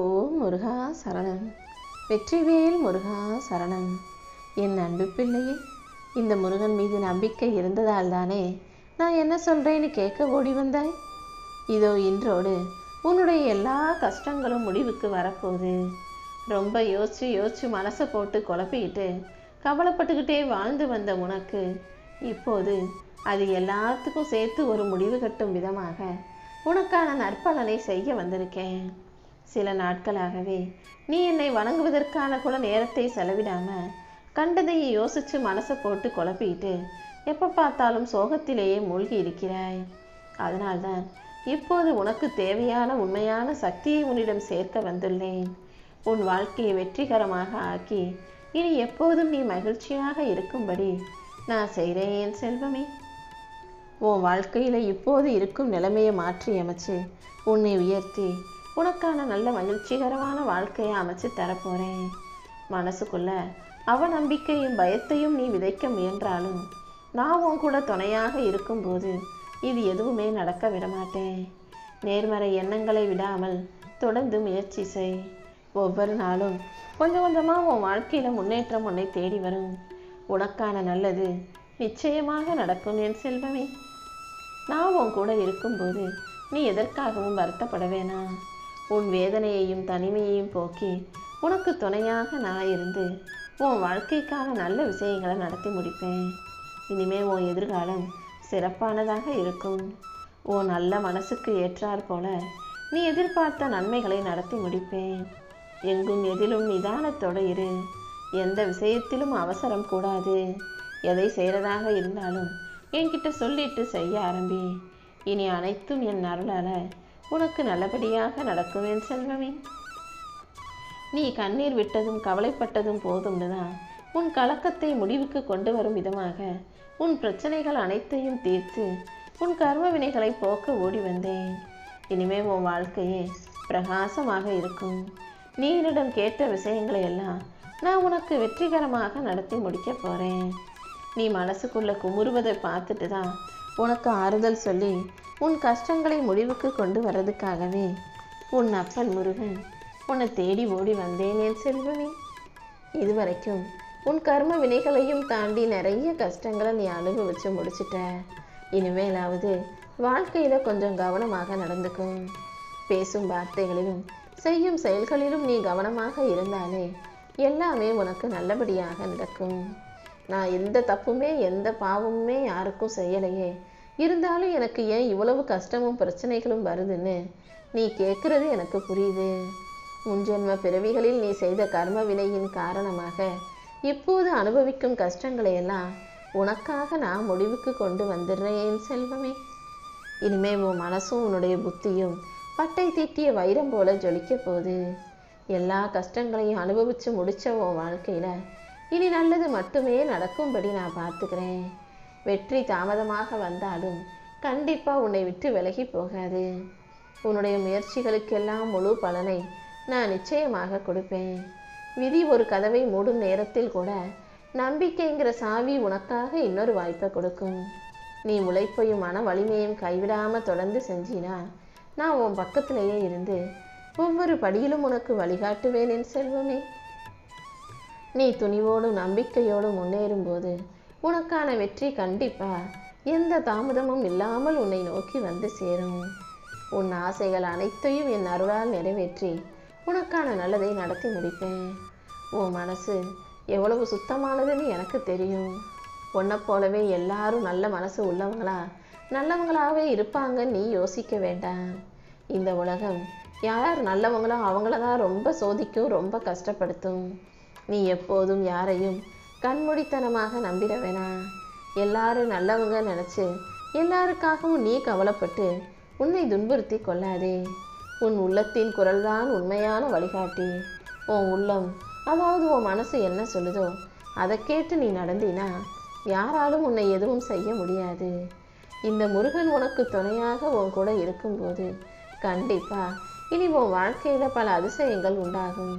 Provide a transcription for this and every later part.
ஓ முருகா சரணம். வெற்றிவேல் முருகா சரணம். என் அன்பு பிள்ளையே இந்த முருகன் மீது நம்பிக்கை இருந்ததால் தானே நான் என்ன சொல்கிறேன்னு கேட்க ஓடி வந்தாய்? இதோ இன்றோடு உன்னுடைய எல்லா கஷ்டங்களும் முடிவுக்கு வரப்போகுது. ரொம்ப யோசிச்சு யோசிச்சு மனசை போட்டு குழப்பிக்கிட்டு கவலைப்பட்டுக்கிட்டே வாழ்ந்து வந்த உனக்கு இப்போது அது எல்லாத்துக்கும் சேர்த்து ஒரு முடிவு கட்டும் விதமாக உனக்கான நற்பலனை செய்ய வந்திருக்கேன். சில நாட்களாகவே நீ என்னை வணங்குவதற்கான கூட நேரத்தை செலவிடாம கண்டதையை யோசிச்சு மனசை போட்டு குழப்பிட்டு எப்போ பார்த்தாலும் சோகத்திலேயே மூழ்கி இருக்கிறாய். அதனால்தான் இப்போது உனக்கு தேவையான உண்மையான சக்தியை உன்னிடம் சேர்க்க வந்துள்ளேன். உன் வாழ்க்கையை வெற்றிகரமாக ஆக்கி இனி எப்போதும் நீ மகிழ்ச்சியாக இருக்கும்படி நான் செய்கிறேன் என் செல்வமே. உன் வாழ்க்கையில் இப்போது இருக்கும் நிலைமையை மாற்றி அமைச்சு உன்னை உயர்த்தி உனக்கான நல்ல மகிழ்ச்சிகரமான வாழ்க்கையை அமைச்சு தரப்போகிறேன் மனசுக்குள்ள அவநம்பிக்கையும் பயத்தையும் நீ விதைக்க முயன்றாலும் நான் உன் கூட துணையாக இருக்கும்போது இது எதுவுமே நடக்க விடமாட்டேன். நேர்மறை எண்ணங்களை விடாமல் தொடர்ந்து முயற்சி செய். ஒவ்வொரு நாளும் கொஞ்சம் கொஞ்சமாக உன் வாழ்க்கையில் முன்னேற்றம் உன்னை தேடி வரும். உனக்கான நல்லது நிச்சயமாக நடக்கும் என் செல்வமே. நான் உன் கூட இருக்கும்போது நீ எதற்காகவும் வருத்தப்பட வேணாம். உன் வேதனையையும் தனிமையையும் போக்கி உனக்கு துணையாக நான் இருந்து உன் வாழ்க்கைக்காக நல்ல விஷயங்களை நடத்தி முடிப்பேன். இனிமே உன் எதிர்காலம் சிறப்பானதாக இருக்கும். உன் நல்ல மனசுக்கு ஏற்றாற் போல நீ எதிர்பார்த்த நன்மைகளை நடத்தி முடிப்பேன். எங்கும் எதிலும் நிதானத்தோடு இரு. எந்த விஷயத்திலும் அவசரம் கூடாது. எதை செய்கிறதாக இருந்தாலும் என்கிட்ட சொல்லிட்டு செய்ய ஆரம்பி. இனி அனைத்தும் என் அருளால் உனக்கு நல்லபடியாக நடக்கும் என் செல்வமே. நீ கண்ணீர் விட்டதும் கவலைப்பட்டதும் போதும்னு தான் உன் கலக்கத்தை முடிவுக்கு கொண்டு வரும் விதமாக உன் பிரச்சனைகள் அனைத்தையும் தீர்த்து உன் கர்ம வினைகளை போக்க ஓடி வந்தேன். இனிமே உன் வாழ்க்கையே பிரகாசமாக இருக்கும். நீ என்னிடம் கேட்ட விஷயங்களை எல்லாம் நான் உனக்கு வெற்றிகரமாக நடத்தி முடிக்க போகிறேன் நீ மனசுக்குள்ள குமுறுவதை பார்த்துட்டு தான் உனக்கு ஆறுதல் சொல்லி உன் கஷ்டங்களை முடிவுக்கு கொண்டு வர்றதுக்காகவே உன் அப்பன் முருகன் உன்னை தேடி ஓடி வந்தேன் என் செல்வமே. இதுவரைக்கும் உன் கர்ம வினைகளையும் தாண்டி நிறைய கஷ்டங்களை நீ அனுபவிச்சு முடிச்சிட்ட. இனிமேலாவது வாழ்க்கையில் கொஞ்சம் கவனமாக நடந்துக்கும். பேசும் வார்த்தைகளிலும் செய்யும் செயல்களிலும் நீ கவனமாக இருந்தாலே எல்லாமே உனக்கு நல்லபடியாக நடக்கும். நான் எந்த தப்புமே எந்த பாவமுமே யாருக்கும் செய்யலையே. இருந்தாலும் எனக்கு ஏன் இவ்வளவு கஷ்டமும் பிரச்சனைகளும் வருதுன்னு நீ கேட்குறது எனக்கு புரியுது. முன்ஜென்ம பிறவிகளில் நீ செய்த கர்ம வினையின் காரணமாக இப்போது அனுபவிக்கும் கஷ்டங்களை எல்லாம் உனக்காக நான் முடிவுக்கு கொண்டு வந்துடுறேன் என் செல்வமே. இனிமே உன் மனசும் உன்னுடைய புத்தியும் பட்டை தீட்டிய வைரம் போல ஜொலிக்க போகுது. எல்லா கஷ்டங்களையும் அனுபவிச்சு முடிச்ச உன் வாழ்க்கையில இனி நல்லது மட்டுமே நடக்கும்படி நான் பார்த்துக்கிறேன். வெற்றி தாமதமாக வந்தாலும் கண்டிப்பாக உன்னை விட்டு விலகி போகாது. உன்னுடைய முயற்சிகளுக்கெல்லாம் முழு பலனை நான் நிச்சயமாக கொடுப்பேன். விதி ஒரு கதவை மூடும் நேரத்தில் கூட நம்பிக்கைங்கிற சாவி உனக்காக இன்னொரு வாய்ப்பை கொடுக்கும். நீ உழைப்பையும் மன வலிமையும் கைவிடாமல் தொடர்ந்து செஞ்சினா நான் உன் பக்கத்திலேயே இருந்து ஒவ்வொரு படியிலும் உனக்கு வழிகாட்டுவேன் என் செல்வமே. நீ துணிவோடும் நம்பிக்கையோடும் முன்னேறும்போது உனக்கான வெற்றி கண்டிப்பா எந்த தாமதமும் இல்லாமல் உன்னை நோக்கி வந்து சேரும். உன் ஆசைகள் அனைத்தையும் என் அருளால் நிறைவேற்றி உனக்கான நல்லதை நடத்தி முடிப்பேன். உன் மனசு எவ்வளவு சுத்தமானதுன்னு எனக்கு தெரியும். உன்னை போலவே எல்லாரும் நல்ல மனசு உள்ளவங்களா நல்லவங்களாகவே இருப்பாங்க நீ யோசிக்க வேண்டாம். இந்த உலகம் யார் நல்லவங்களோ அவங்கள தான் ரொம்ப சோதிக்கும் ரொம்ப கஷ்டப்படுத்தும். நீ எப்போதும் யாரையும் கண்மூடித்தனமாக நம்பிட வேணாம் எல்லாரும் நல்லவங்க நினச்சி எல்லாருக்காகவும் நீ கவலைப்பட்டு உன்னை துன்புறுத்தி கொள்ளாதே. உன் உள்ளத்தின் குரல்தான் உண்மையான வழிகாட்டி. உன் உள்ளம் அதாவது உன் மனசு என்ன சொல்லுதோ அதை கேட்டு நீ நடந்தினா யாராலும் உன்னை எதுவும் செய்ய முடியாது. இந்த முருகன் உனக்கு துணையாக உன் கூட இருக்கும்போது கண்டிப்பாக இனி உன் வாழ்க்கையில் பல அதிசயங்கள் உண்டாகும்.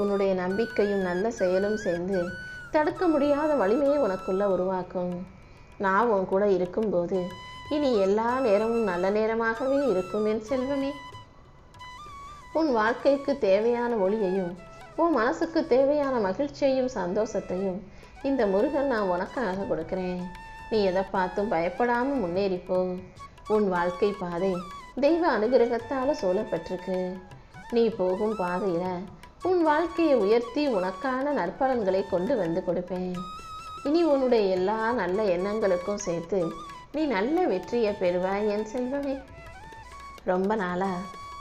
உன்னுடைய நம்பிக்கையும் நல்ல செயலும் சேர்ந்து தடுக்க முடியாத வலிமையை உனக்குள்ள உருவாக்கும். நான் உன் கூட இருக்கும்போது இனி எல்லா நேரமும் நல்ல நேரமாகவே இருக்கும் என் செல்வமே. உன் வாழ்க்கைக்கு தேவையான ஒளியையும் உன் மனசுக்கு தேவையான மகிழ்ச்சியையும் சந்தோஷத்தையும் இந்த முருகன் நான் உனக்காக கொடுக்கிறேன். நீ எதை பார்த்தும் பயப்படாமல் முன்னேறிப்போ உன் வாழ்க்கை பாதை தெய்வ அனுகிரகத்தால் சூழப்பட்டிருக்கு. நீ போகும் பாதையில் உன் வாழ்க்கையை உயர்த்தி உனக்கான நற்பலன்களை கொண்டு வந்து கொடுப்பேன். இனி உன்னுடைய எல்லா நல்ல எண்ணங்களுக்கும் சேர்த்து நீ நல்ல வெற்றியை பெறுவாய் என் செல்வமே. ரொம்ப நாளா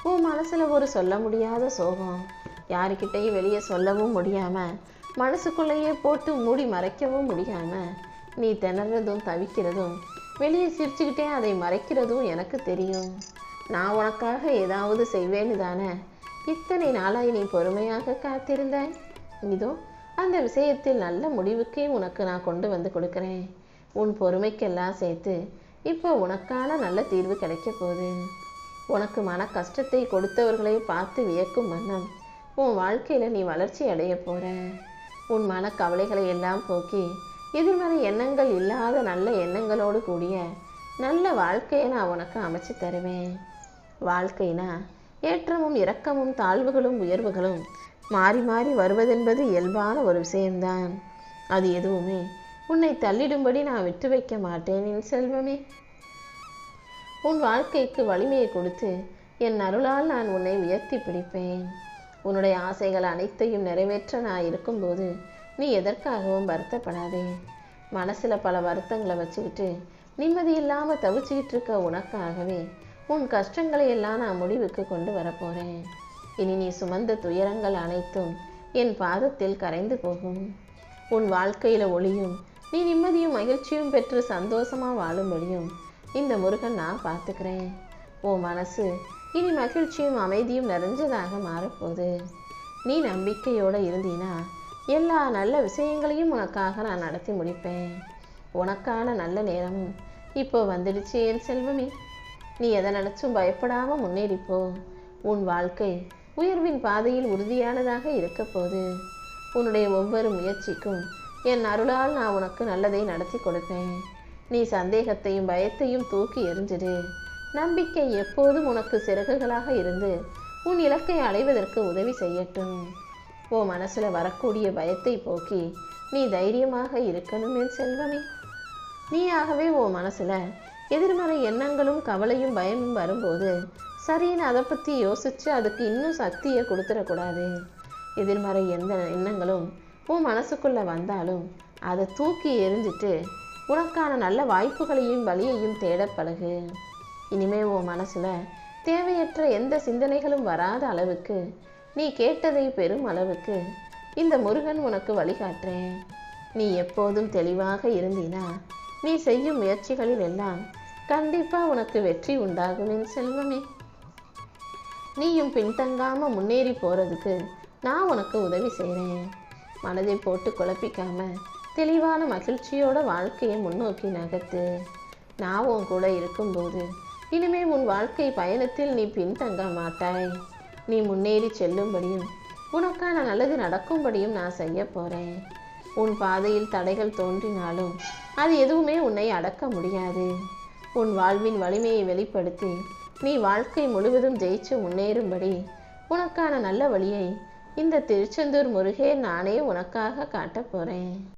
உன் மனசுல ஒரு சொல்ல முடியாத சோகம். யாருக்கிட்டையும் வெளியே சொல்லவும் முடியாமல் மனசுக்குள்ளேயே போட்டு மூடி மறைக்கவும் முடியாமல் நீ திணறதும் தவிக்கிறதும் வெளியே சிரிச்சுக்கிட்டே அதை மறைக்கிறதும் எனக்கு தெரியும். நான் உனக்காக ஏதாவது செய்வேன்னு தானே? இத்தனை நாளாய் நீ பொறுமையாக காத்திருந்தாய். இதோ அந்த விஷயத்தில் நல்ல முடிவுக்கே உனக்கு நான் கொண்டு வந்து கொடுக்குறேன். உன் பொறுமைக்கெல்லாம் சேர்த்து இப்போ உனக்கான நல்ல தீர்வு கிடைக்க போகுது. உனக்கு மன கஷ்டத்தை கொடுத்தவர்களை பார்த்து வியக்கும் வண்ணம் உன் வாழ்க்கையில் நீ வளர்ச்சி அடைய போகிற உன் மன கவலைகளை எல்லாம் போக்கி எதிர்மறை எண்ணங்கள் இல்லாத நல்ல எண்ணங்களோடு கூடிய நல்ல வாழ்க்கையை நான் உனக்கு அமைச்சு தருவேன். வாழ்க்கைனா ஏற்றமும் இரக்கமும் தாழ்வுகளும் உயர்வுகளும் மாறி மாறி வருவதென்பது இயல்பான ஒரு விஷயம்தான். அது எதுவுமே உன்னை தள்ளிடும்படி நான் விட்டு வைக்க மாட்டேன் என் செல்வமே. உன் வாழ்க்கைக்கு வலிமையை கொடுத்து என் அருளால் நான் உன்னை உயர்த்தி பிடிப்பேன். உன்னுடைய ஆசைகள் அனைத்தையும் நிறைவேற்ற நான் இருக்கும்போது நீ எதற்காகவும் வருத்தப்படாதே. மனசில் பல வருத்தங்களை வச்சுக்கிட்டு நிம்மதி இல்லாம தவிச்சுக்கிட்டு இருக்க உனக்காகவே உன் கஷ்டங்களை எல்லாம் நான் முடிவுக்கு கொண்டு வரப்போறேன். இனி நீ சுமந்த துயரங்கள் அனைத்தும் என் பாதத்தில் கரைந்து போகும். உன் வாழ்க்கையில் ஒளியும் நீ நிம்மதியும் மகிழ்ச்சியும் பெற்று சந்தோஷமாக வாழும்படியும் இந்த முருகன் நான் பார்த்துக்கிறேன். உன் மனசு இனி மகிழ்ச்சியும் அமைதியும் நிறைஞ்சதாக மாறப்போகுது. நீ நம்பிக்கையோடு இருந்தீனா எல்லா நல்ல விஷயங்களையும் உனக்காக நான் நடத்தி முடிப்பேன். உனக்கான நல்ல நேரமும் இப்போ வந்துடுச்சு என் செல்வமே. நீ எதை நினைச்சும் பயப்படாமல் முன்னேறிப்போ உன் வாழ்க்கை உயர்வின் பாதையில் உறுதியானதாக இருக்க போது உன்னுடைய ஒவ்வொரு முயற்சிக்கும் என் அருளால் நான் உனக்கு நல்லதை நடத்தி கொடுப்பேன். நீ சந்தேகத்தையும் பயத்தையும் தூக்கி எறிஞ்சிடு. நம்பிக்கை எப்போதும் உனக்கு சிறகுகளாக இருந்து உன் இலக்கை அடைவதற்கு உதவி செய்யட்டும். ஓ மனசில் வரக்கூடிய பயத்தை போக்கி நீ தைரியமாக இருக்கணும் என் செல்வமே. நீயாகவே ஓ மனசில் எதிர்மறை எண்ணங்களும் கவலையும் பயமும் வரும்போது சரின்னு அதை பற்றி யோசிச்சு அதுக்கு இன்னும் சக்தியை கொடுத்துடக்கூடாது. எதிர்மறை எந்த எண்ணங்களும் உன் மனசுக்குள்ளே வந்தாலும் அதை தூக்கி எரிஞ்சிட்டு உனக்கான நல்ல வாய்ப்புகளையும் வழியையும் தேட பழகு. இனிமே உன் மனசுல தேவையற்ற எந்த சிந்தனைகளும் வராத அளவுக்கு நீ கேட்டதை பெறும் அளவுக்கு இந்த முருகன் உனக்கு வழிகாட்டுறேன். நீ எப்போதும் தெளிவாக இருந்தீனா நீ செய்யும் முயற்சிகளில் எல்லாம் கண்டிப்பாக உனக்கு வெற்றி உண்டாகும் என் செல்வமே. நீயும் பின்தங்காமல் முன்னேறி போகிறதுக்கு நான் உனக்கு உதவி செய்கிறேன் மனதை போட்டு குழப்பிக்காம தெளிவான மகிழ்ச்சியோட வாழ்க்கையை முன்னோக்கி நகர்த்து. நான் உன் கூட இருக்கும்போது இனிமே உன் வாழ்க்கை பயணத்தில் நீ பின்தங்க மாட்டாய். நீ முன்னேறி செல்லும்படியும் உனக்கான நல்லது நடக்கும்படியும் நான் செய்ய போகிறேன் உன் பாதையில் தடைகள் தோன்றினாலும் அது எதுவுமே உன்னை அடக்க முடியாது. உன் வாழ்வின் வலிமையை வெளிப்படுத்தி நீ வாழ்க்கை முழுவதும் ஜெயிச்சு முன்னேறும்படி உனக்கான நல்ல வழியை இந்த திருச்செந்தூர் முருகே நானே உனக்காக காட்டப் போறேன்.